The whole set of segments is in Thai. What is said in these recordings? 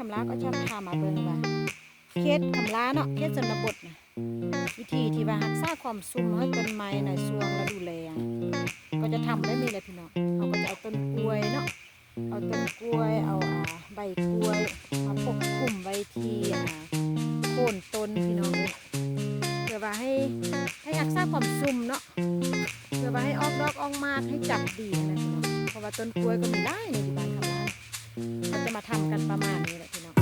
คำลาก็ชอบพามาเบิ่งว่าเคสคำลาเนาะเคสชนบทนะวิธีที่ว่ารักษาความซุ่มให้ต้นไม้ในช่วงฤดูแล้งก็จะทำได้นี่แหละพี่น้องเราก็จะเอาต้นกล้วยเนาะเอาต้นกล้วยเอาอ่าใบกล้วยมาปกคลุมไว้ที่อ่าโคนต้นพี่น้องเลยเพื่อว่าให้ให้รักษาความซุ่มเนาะเพื่อว่าให้ออกดอกออกมากให้จับดีนะพี่น้องเพราะว่าต้นกล้วยก็มีได้ในที่บ้าน มาทำกันประมาณนี้แหละพี่น้อง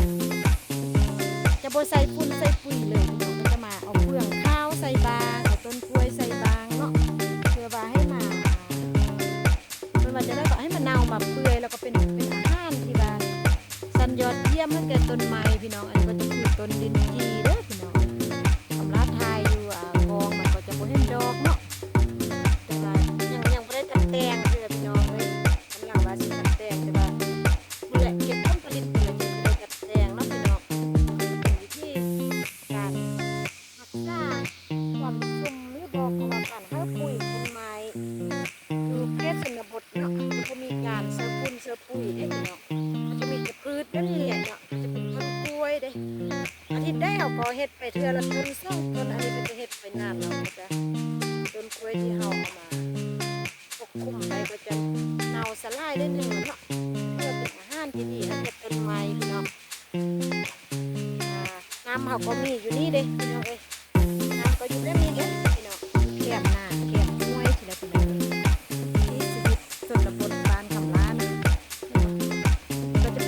จะบใส่ปุ๋ยใส่ปุ๋ยเลยพี่น้องก็จะมาเอาเปลืองข้าวใส่บางเอาต้นกล้วยใส่บางเนาะเพื่อว่าให้มาเพื่อว่าจะได้ก็ให้มันเน่ามาเปื่อยแล้วก็เป็นเป็นอาหารที่บานสันยอดเยี่ยมให้แก่ต้นไม้พี่น้องอันนี้ก็จะคือต้นดินจีเด้อพี่น้องสำรับทายอยู่อ่ากองมันก็จะบ่เห็นดอกเนาะ อปุ๋ยเอปุ๋ยเน้องมันจะมีแต่พืชนั่นแหละเนาะมันจะเป็นต้นกล้วยเด้อาทิตย์ได้เอาก็เฮ็ดไปเทือละต้นสองต้นอันนี้ก็จะเฮ็ดไปนานแล้วก็จะต้นกล้วยที่เฮาเอามาปกคลุมไปก็จะเน่าสลายได้หนึ่งเนาะเพื่อเป็นอาหารที่ดีให้กับต้นไม้พี่น้องน้ำเขาก็มีอยู่นี่เด้พี่น้องเอ้ยน้ำก็อยู่ได้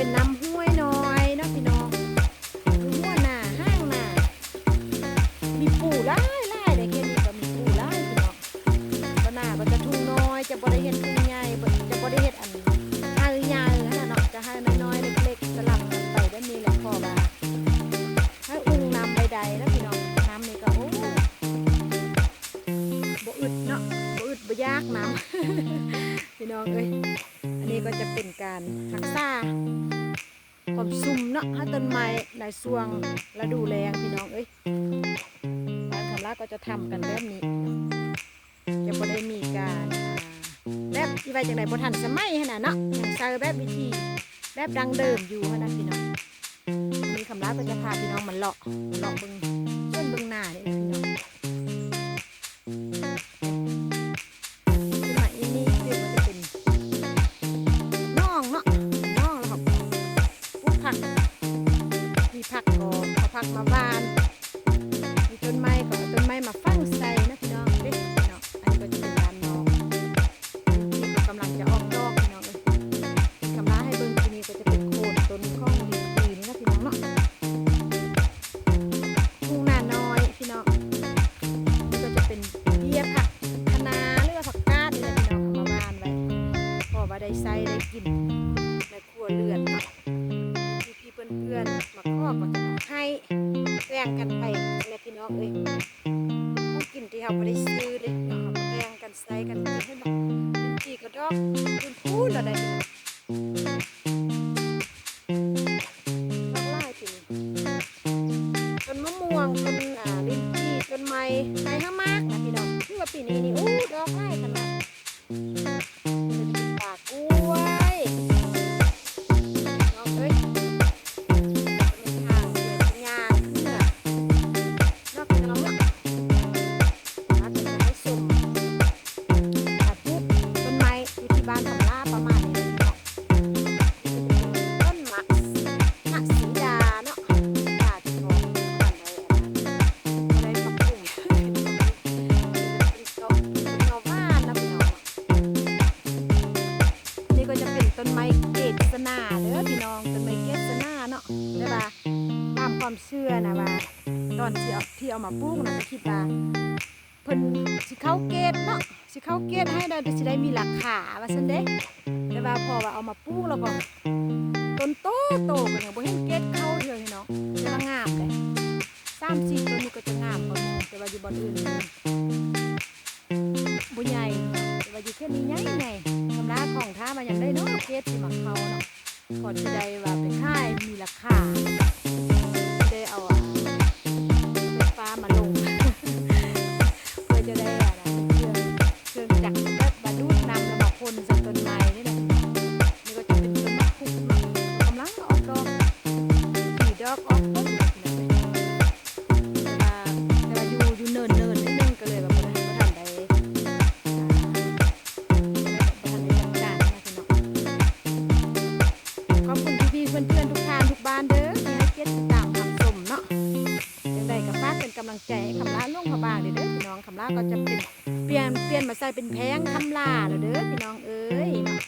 เป็นน้ำห้วยน้อยเนาะพี่น้องคือหัวหน้าห้างหน้ามีปูหลายหลายเด้แค่นี้ก็มีปูหลายพี่น้องก็หน้าก็จะทุ่งน้อย จะบ่ได้เห็นทุ่งใหญ่จะบ่ได้เห็นอันให้ยาเออฮะเนาะจะให้น้อยๆเล็กๆสลับกันไปได้มีแหละพอว่าให้อุ้งน้ำใดๆนะพี่น้องน้ำนี่ก็โอ้บ่อึดเนาะบ่อึดบ่ยากน้ำพี่น้องเอ้ย นี้ก็จะเป็นการรักษาความซุ่มเนาะให้ต้นไม้ในช่วงฤดูแล้งพี่น้องเอ้ยบานคำลาก็จะทำกันแบบนี้จะบ่ได้มีการแบบที่ไว้จังไดบ่ทันสมัยหั่นน่ะเนาะยังใช้แบบวิธีแบบดังเดิมอยู่หั่นน่ะพี่น้องมีคำลาก็จะพาพี่น้องมาเลาะเลาะบิ่ง เอาผักมาหวานมีต้นไม้ก็เอาต้นไม้มาฟังใส่นะพี่น้องเด้พี่น้องอันนี้ก็จะเป็นการนองที่กำลังจะออกดอกพี่น้องเอ้ยกำลังให้เบิ่งที่นี้ก็จะเป็นโคนต้นข้องดีดีนี่นะพี่น้องเนาะทุ่งนาน้อยพี่น้องนี่ก็จะเป็นเบี้ยผักคะน้าหรือว่าผักกาดนี่แหละพี่น้องเอามาบ้านไว้พอว่าได้ใส่ได้กิน พี่น้องเอ้ยผู้กินที่เราไม่ได้ซื้อเลยเนาะเอมแบ่งกันใส่กันกินให้มันจีกระดอกคุณพูดอะไรเนี่ยดอกไล่ทีนี้ต้นมะม่วงต้นอ่าลิ้นจี่ต้นไม้ไม้ห้ามากนะพี่น้องคือว่าปีนี้นี่อู้ดอกไล่ขนาด ต้นไม้เกศนาเด้อพี่น้องต้นไม้เกศนาเนาะได้ป่ะตามความเชื่อนะว่าตอนที่เอาที่เอามาปลูกนะคิดว่าเพิ่นสิเข้าเกตเนาะสิเข้าเกตให้ได้สิได้มีราคาว่าซั่นเด้แต่ว่าพอว่าเอามาปลูกแล้วก็ต้นโตโตกันยังบ่เห็นเกตเข้าเทื่อนี่เนาะจะงามเลยสามสี่ต้นนี้ก็จะงามกว่าหมู่แต่ว่าอยู่บ่อนอื่นบ่ใหญ่แต่ว่าอยู่แค่นี้ใหญ่ใหญ่กำลา ของท่ามันยังได้เนาะเกตที่มาเข้าเนาะก่อนจะได้ว่าเป็นค่ายมีราคาำลังใจให้คำลาลุงพระบางเด้อเด้อพี่น้องคำลาก็จะเป็นเปลี่ยนเปลี่ยนมาใส่เป็นแพงคำลาแล้วเด้อพี่น้องเอ้ยเนาะ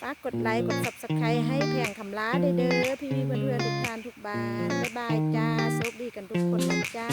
ฝากกดไลค์กด subscribe ให้แพงคำล้าเด้อเด้อพี่ๆเพื่อนๆทุกท่านทุกบ้านบ๊ายบายจ้าโชคดีกันทุกคนนะจ้า